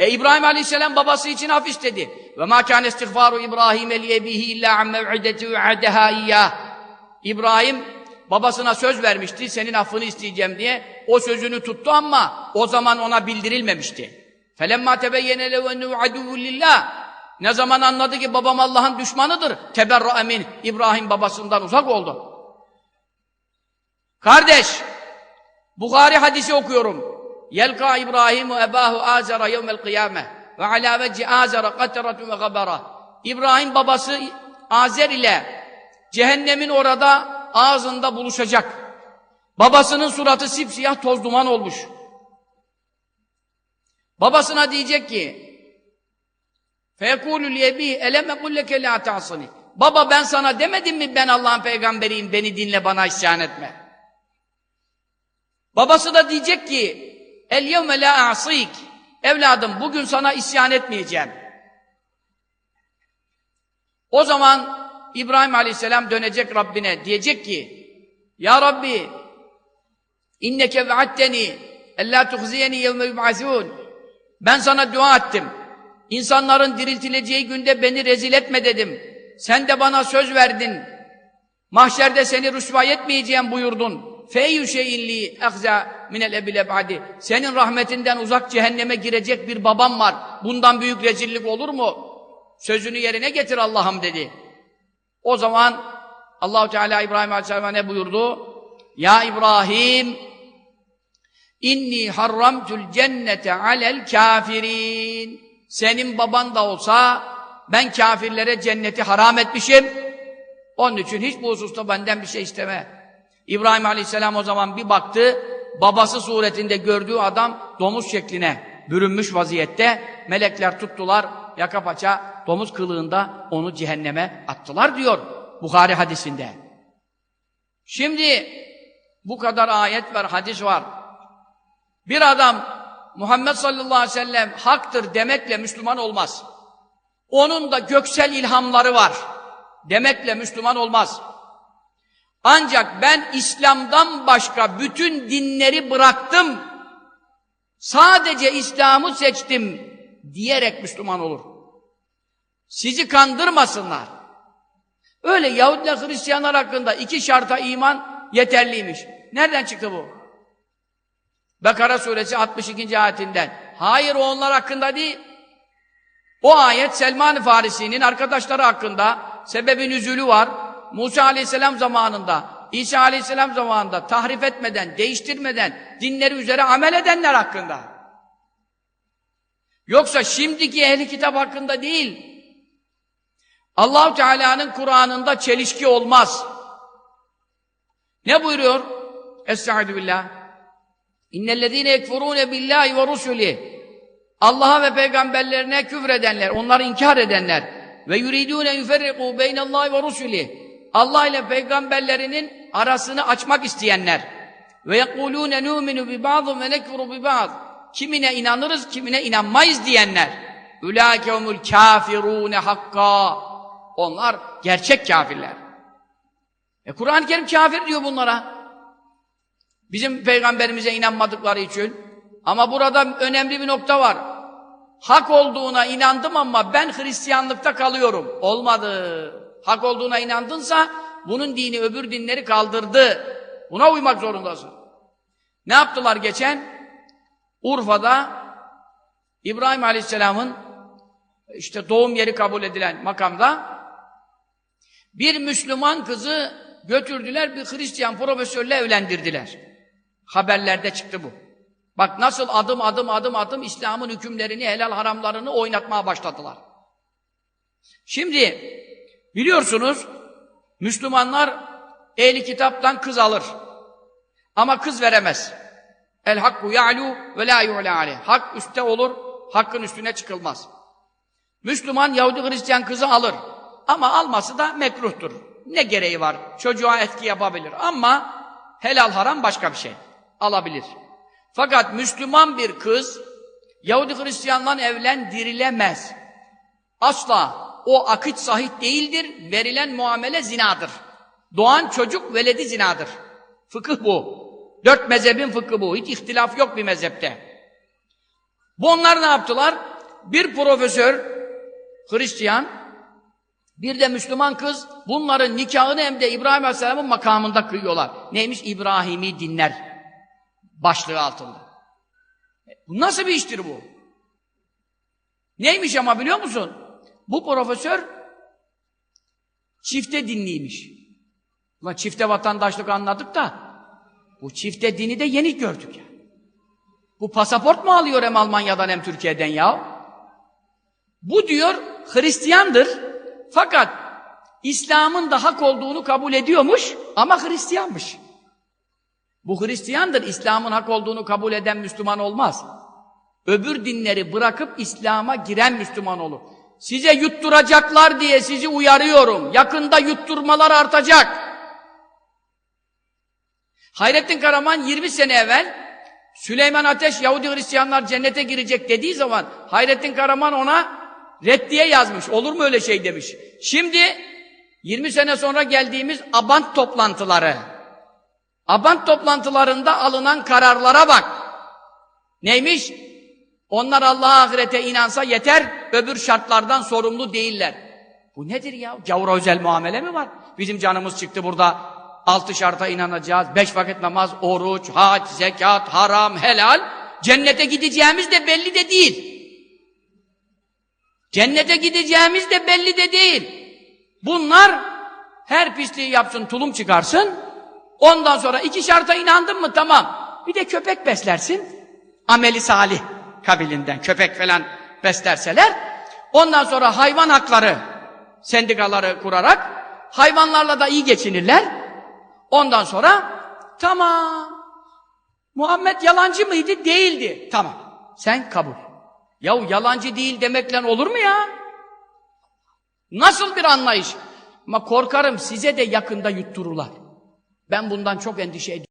E İbrahim Aleyhisselam babası için af istedi. Ve ma kan istiğfaru İbrahim li ebihi illa an mev'ideti ve'adeha. İbrahim babasına söz vermişti, senin affını isteyeceğim diye. O sözünü tuttu ama o zaman ona bildirilmemişti. Felemma tebeyyene lehu ennehu lillah. Ne zaman anladı ki babam Allah'ın düşmanıdır. Teberra emin. İbrahim babasından uzak oldu. Kardeş, Bukhari hadisi okuyorum. Yelka İbrahim ve ebahu azara yevmel kıyame ve ala veci azara kateratun ve gabara. İbrahim babası Azer ile cehennemin orada ağzında buluşacak. Babasının suratı sipsiyah toz duman olmuş. Babasına diyecek ki فَيَقُولُ لِيَب۪يهِ اَلَمَ قُلْ لَكَ لَا تَعْصَنِ Baba ben sana demedim mi ben Allah'ın peygamberiyim beni dinle bana isyan etme. Babası da diyecek ki el yevme la asik evladım bugün sana isyan etmeyeceğim. O zaman İbrahim Aleyhisselam dönecek Rabbine diyecek ki Ya Rabbi inneke ve'atteni ellâ tuhziyeni yevme yub'azûn Ben sana dua ettim. İnsanların diriltileceği günde beni rezil etme dedim. Sen de bana söz verdin. Mahşerde seni rüsvay etmeyeceğim buyurdun. Feyyü şeyin li ehza minel ebil ebadi. Senin rahmetinden uzak cehenneme girecek bir babam var. Bundan büyük rezillik olur mu? Sözünü yerine getir Allah'ım dedi. O zaman Allahu Teala İbrahim Aleyhisselam'a ne buyurdu? Ya İbrahim inni harramtul cennete alel kafirin. Senin baban da olsa ben kafirlere cenneti haram etmişim. Onun için hiç bu hususta benden bir şey isteme. İbrahim Aleyhisselam o zaman bir baktı, babası suretinde gördüğü adam domuz şekline bürünmüş vaziyette. Melekler tuttular, yaka paça, domuz kılığında onu cehenneme attılar diyor Bukhari hadisinde. Şimdi bu kadar ayet var, hadis var. Bir adam Muhammed sallallahu aleyhi ve sellem haktır demekle Müslüman olmaz. Onun da göksel ilhamları var. Demekle Müslüman olmaz. Ancak ben İslam'dan başka bütün dinleri bıraktım. Sadece İslam'ı seçtim diyerek Müslüman olur. Sizi kandırmasınlar. Öyle Yahudiler Hristiyanlar hakkında iki şarta iman yeterliymiş. Nereden çıktı bu? Bekara suresi 62. ayetinden. Hayır o onlar hakkında değil. O ayet Selman-ı Farisi'nin arkadaşları hakkında sebebin üzülü var. Musa aleyhisselam zamanında, İsa aleyhisselam zamanında tahrif etmeden, değiştirmeden dinleri üzere amel edenler hakkında. Yoksa şimdiki ehli kitap hakkında değil. Allahu Teala'nın Kur'an'ında çelişki olmaz. Ne buyuruyor? Estaizu billah. İnnellezîne yekfurûne billâhi ve rusulih. Allah'a ve peygamberlerine küfredenler, onları inkar edenler ve yuridûne yuferrikû beynallâhi ve rusulih. Allah ile peygamberlerinin arasını açmak isteyenler ve yekulûne nûminu bi ba'dun ve nekfuru bi ba'd. Kimine inanırız, kimine inanmayız diyenler. Ülâke humul kâfirûne hakka. Onlar gerçek kafirler. E Kur'an-ı Kerim kafir diyor bunlara. Bizim peygamberimize inanmadıkları için. Ama burada önemli bir nokta var. Hak olduğuna inandım ama ben Hristiyanlıkta kalıyorum. Olmadı. Hak olduğuna inandınsa bunun dini öbür dinleri kaldırdı. Buna uymak zorundasın. Ne yaptılar geçen? Urfa'da İbrahim Aleyhisselam'ın işte doğum yeri kabul edilen makamda bir Müslüman kızı götürdüler bir Hristiyan profesörle evlendirdiler. Haberlerde çıktı bu. Bak nasıl adım adım adım adım İslam'ın hükümlerini, helal haramlarını oynatmaya başladılar. Şimdi biliyorsunuz Müslümanlar ehli kitaptan kız alır. Ama kız veremez. El hakku ya'lu ve la yu'la aleyh. Hak üstte olur, hakkın üstüne çıkılmaz. Müslüman Yahudi Hristiyan kızı alır. Ama alması da mekruhtur. Ne gereği var? Çocuğa etki yapabilir. Ama helal haram başka bir şey. Alabilir. Fakat Müslüman bir kız Yahudi Hristiyanla evlendirilemez. Asla o akıt sahih değildir. Verilen muamele zinadır. Doğan çocuk veledi zinadır. Fıkıh bu. Dört mezhebin fıkhı bu. Hiç ihtilaf yok bir mezhepte. Bu onlar ne yaptılar? bir profesör, Hristiyan, bir de Müslüman kız bunların nikahını hem de İbrahim Aleyhisselam'ın makamında kıyıyorlar. Neymiş? İbrahimi dinler başlığı altında. Bu nasıl bir iştir bu? Neymiş ama biliyor musun? Bu profesör çifte dinliymiş. Ulan çifte vatandaşlık anladık da bu çifte dini de yeni gördük ya. Bu pasaport mu alıyor hem Almanya'dan hem Türkiye'den ya? Bu diyor Hristiyandır fakat İslam'ın da hak olduğunu kabul ediyormuş ama Hristiyanmış. Bu Hristiyandır, İslam'ın hak olduğunu kabul eden Müslüman olmaz. Öbür dinleri bırakıp İslam'a giren Müslüman olur. Size yutturacaklar diye sizi uyarıyorum. Yakında yutturmalar artacak. Hayrettin Karaman 20 sene evvel Süleyman Ateş Yahudi Hristiyanlar cennete girecek dediği zaman Hayrettin Karaman ona reddiye yazmış. Olur mu öyle şey demiş. Şimdi 20 sene sonra geldiğimiz Abant toplantıları. Abant toplantılarında alınan kararlara bak. Neymiş? Onlar Allah'a ahirete inansa yeter, öbür şartlardan sorumlu değiller. Bu nedir ya? Gavura özel muamele mi var? Bizim canımız çıktı burada. Altı şarta inanacağız. Beş vakit namaz, oruç, hac, zekat, haram, helal. Cennete gideceğimiz de belli de değil. Cennete gideceğimiz de belli de değil. Bunlar her pisliği yapsın, tulum çıkarsın. Ondan sonra iki şarta inandın mı tamam. Bir de köpek beslersin. Ameli salih kabilinden köpek falan beslerseler. Ondan sonra hayvan hakları sendikaları kurarak hayvanlarla da iyi geçinirler. Ondan sonra tamam. Muhammed yalancı mıydı? Değildi. Tamam. Sen kabul. Yahu yalancı değil demekle olur mu ya? Nasıl bir anlayış? Ama korkarım size de yakında yuttururlar. Ben bundan çok endişe ediyorum.